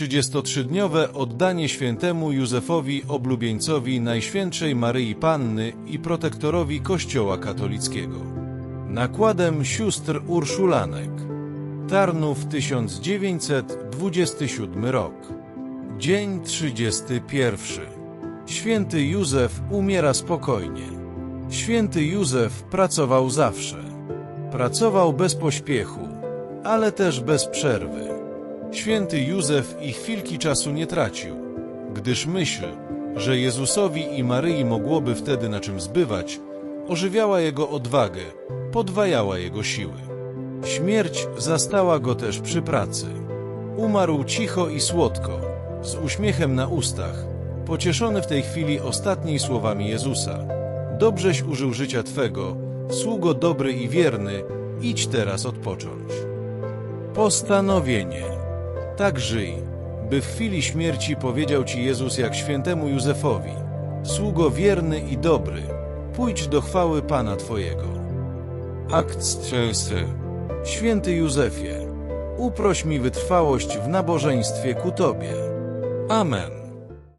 33-dniowe oddanie świętemu Józefowi oblubieńcowi Najświętszej Maryi Panny i protektorowi Kościoła katolickiego. Nakładem sióstr Urszulanek. Tarnów 1927 rok. Dzień 31. Święty Józef umiera spokojnie. Święty Józef pracował zawsze. Pracował bez pośpiechu, ale też bez przerwy. Święty Józef i chwilki czasu nie tracił, gdyż myśl, że Jezusowi i Maryi mogłoby wtedy na czym zbywać, ożywiała jego odwagę, podwajała jego siły. Śmierć zastała go też przy pracy. Umarł cicho i słodko, z uśmiechem na ustach, pocieszony w tej chwili ostatnimi słowami Jezusa. Dobrześ użył życia Twego, sługo dobry i wierny, idź teraz odpocząć. Postanowienie. Tak żyj, by w chwili śmierci powiedział Ci Jezus jak świętemu Józefowi, sługo wierny i dobry, pójdź do chwały Pana Twojego. Akt trzęsy. Święty Józefie, uproś mi wytrwałość w nabożeństwie ku Tobie. Amen.